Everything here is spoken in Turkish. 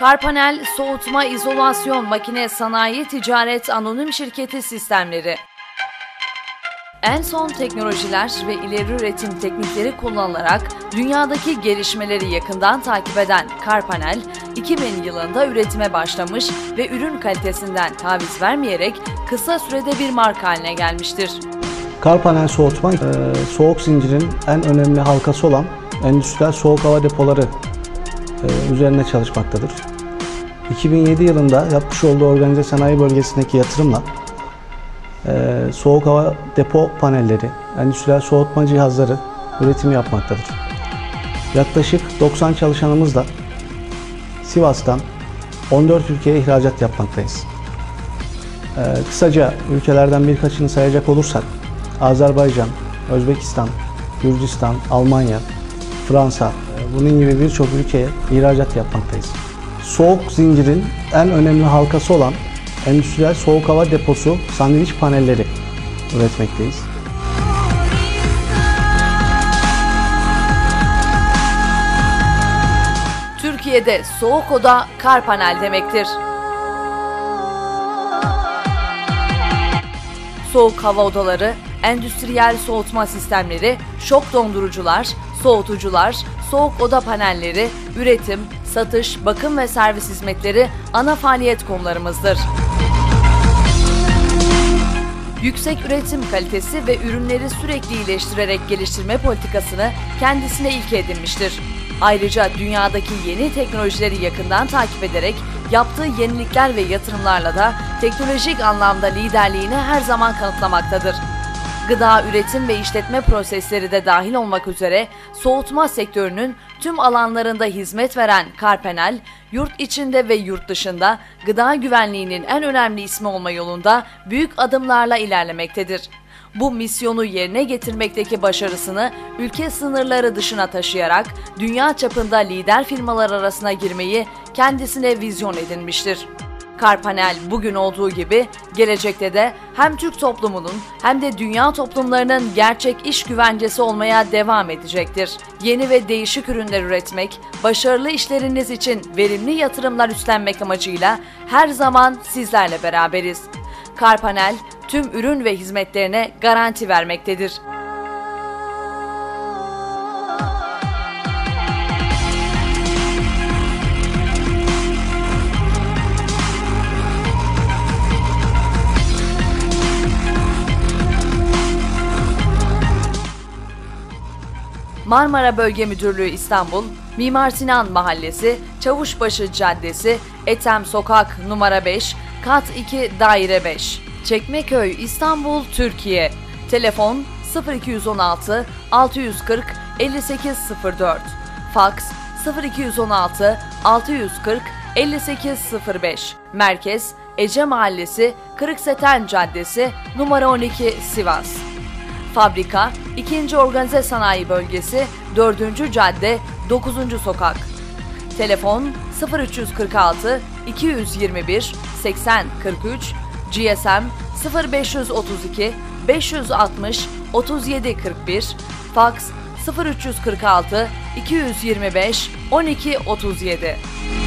Karpanel Soğutma İzolasyon Makine Sanayi Ticaret Anonim Şirketi Sistemleri en son teknolojiler ve ileri üretim teknikleri kullanılarak dünyadaki gelişmeleri yakından takip eden Karpanel, 2000 yılında üretime başlamış ve ürün kalitesinden taviz vermeyerek kısa sürede bir marka haline gelmiştir. Karpanel soğutma, e, soğuk zincirin en önemli halkası olan endüstriyel soğuk hava depoları e, üzerine çalışmaktadır. 2007 yılında yapmış olduğu organize sanayi bölgesindeki yatırımla e, soğuk hava depo panelleri, endüstriyel soğutma cihazları üretimi yapmaktadır. Yaklaşık 90 çalışanımızla Sivas'tan 14 ülkeye ihracat yapmaktayız. E, kısaca ülkelerden birkaçını sayacak olursak Azerbaycan, Özbekistan, Gürcistan, Almanya, Fransa, e, bunun gibi birçok ülkeye ihracat yapmaktayız. Soğuk zincirin en önemli halkası olan endüstriyel soğuk hava deposu sandviç panelleri üretmekteyiz. Türkiye'de soğuk oda kar panel demektir. Soğuk hava odaları, endüstriyel soğutma sistemleri, şok dondurucular, soğutucular, soğuk oda panelleri, üretim, satış, bakım ve servis hizmetleri ana faaliyet konularımızdır. Yüksek üretim kalitesi ve ürünleri sürekli iyileştirerek geliştirme politikasını kendisine ilke edinmiştir. Ayrıca dünyadaki yeni teknolojileri yakından takip ederek yaptığı yenilikler ve yatırımlarla da teknolojik anlamda liderliğini her zaman kanıtlamaktadır. Gıda üretim ve işletme prosesleri de dahil olmak üzere soğutma sektörünün tüm alanlarında hizmet veren Karpenel, yurt içinde ve yurt dışında gıda güvenliğinin en önemli ismi olma yolunda büyük adımlarla ilerlemektedir. Bu misyonu yerine getirmekteki başarısını ülke sınırları dışına taşıyarak dünya çapında lider firmalar arasına girmeyi kendisine vizyon edinmiştir. Karpanel bugün olduğu gibi gelecekte de hem Türk toplumunun hem de dünya toplumlarının gerçek iş güvencesi olmaya devam edecektir. Yeni ve değişik ürünler üretmek, başarılı işleriniz için verimli yatırımlar üstlenmek amacıyla her zaman sizlerle beraberiz. Karpanel tüm ürün ve hizmetlerine garanti vermektedir. Marmara Bölge Müdürlüğü İstanbul, Mimar Sinan Mahallesi, Çavuşbaşı Caddesi, Etem Sokak numara 5, kat 2 daire 5. Çekmeköy, İstanbul, Türkiye. Telefon 0216 640 5804. Faks 0216 640 5805. Merkez Ece Mahallesi, Kırıkseten Caddesi, numara 12 Sivas. Fabrika 2. Organize Sanayi Bölgesi 4. Cadde 9. Sokak. Telefon 0346 221 80 43 GSM 0532 560 37 41 Fax 0346 225 12 37